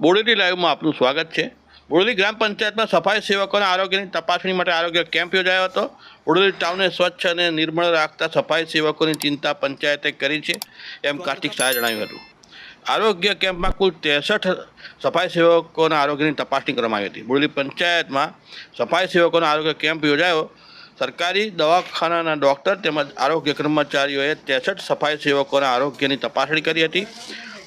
બોડેલી લાઈવમાં આપનું સ્વાગત છે. બોડેલી ગ્રામ પંચાયતમાં સફાઈ સેવકોના આરોગ્યની તપાસણી માટે આરોગ્ય કેમ્પ યોજાયો હતો. બોડેલી ટાઉનને સ્વચ્છ અને નિર્મળ રાખતા સફાઈ સેવકોની ચિંતા પંચાયતે કરી છે એમ કાર્તિક શાહે જણાવ્યું હતું. આરોગ્ય કેમ્પમાં કુલ ત્રેસઠ સફાઈ સેવકોના આરોગ્યની તપાસણી કરવામાં આવી હતી. બોડેલી પંચાયતમાં સફાઈ સેવકોના આરોગ્ય કેમ્પ યોજાયો. સરકારી દવાખાનાના ડૉક્ટર તેમજ આરોગ્ય કર્મચારીઓએ ત્રેસઠ સફાઈ સેવકોના આરોગ્યની તપાસણી કરી હતી.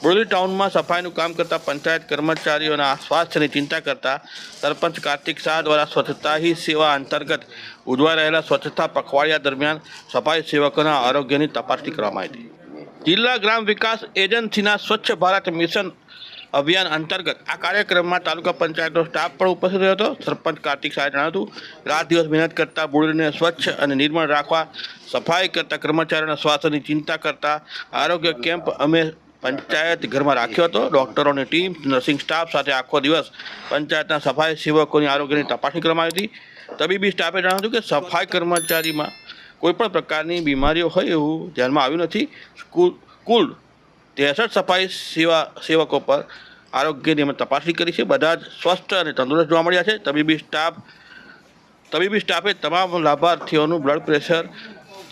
બોડેલી ટાઉનમાં સફાઈનું કામ કરતા પંચાયત કર્મચારીઓના સ્વાસ્થ્યની ચિંતા કરતા સરપંચ કાર્તિક શાહ દ્વારા સ્વચ્છતા હી સેવા અંતર્ગત ઉજવાઈ રહેલા સ્વચ્છતા પખવાડિયા દરમિયાન સફાઈ સેવકોના આરોગ્યની તપાસણી કરવામાં આવી જિલ્લા ગ્રામ વિકાસ એજન્સીના સ્વચ્છ ભારત મિશન અભિયાન અંતર્ગત આ કાર્યક્રમમાં તાલુકા પંચાયતનો સ્ટાફ પણ ઉપસ્થિત રહ્યો હતો. સરપંચ કાર્તિક શાહે જણાવ્યું રાત દિવસ મહેનત કરતા બોડીને સ્વચ્છ અને નિર્મળ રાખવા, સફાઈ કરતા કર્મચારીઓના સ્વાસ્થ્યની ચિંતા કરતા, આરોગ્ય કેમ્પ અમે પંચાયત ઘરમાં રાખ્યો હતો, ડૉક્ટરોની ટીમ, નર્સિંગ સ્ટાફ સાથે આખો દિવસ પંચાયતના સફાઈ સેવકોની આરોગ્યની તપાસણી કરવામાં આવી હતી. તબીબી સ્ટાફે જણાવ્યું કે સફાઈ કર્મચારીમાં કોઈપણ પ્રકારની બીમારીઓ હોય એવું ધ્યાનમાં આવ્યું નથી. કુલ ત્રેસઠ સફાઈ સેવા, સેવકો પર આરોગ્યની અમે તપાસણી કરી છે. બધા જ સ્વસ્થ અને તંદુરસ્ત જોવા મળ્યા છે. તબીબી સ્ટાફ, તબીબી સ્ટાફે તમામ લાભાર્થીઓનું બ્લડ પ્રેશર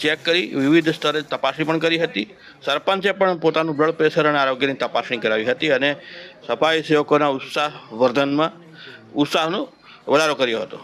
ચેક કરી, વિવિધ સ્તરે તપાસણી પણ કરી હતી. સરપંચે પણ પોતાનું બ્લડ પ્રેશર અને આરોગ્યની તપાસણી કરાવી હતી અને સફાઈ સેવકોના ઉત્સાહ વર્ધનમાં ઉત્સાહનો વધારો કર્યો હતો.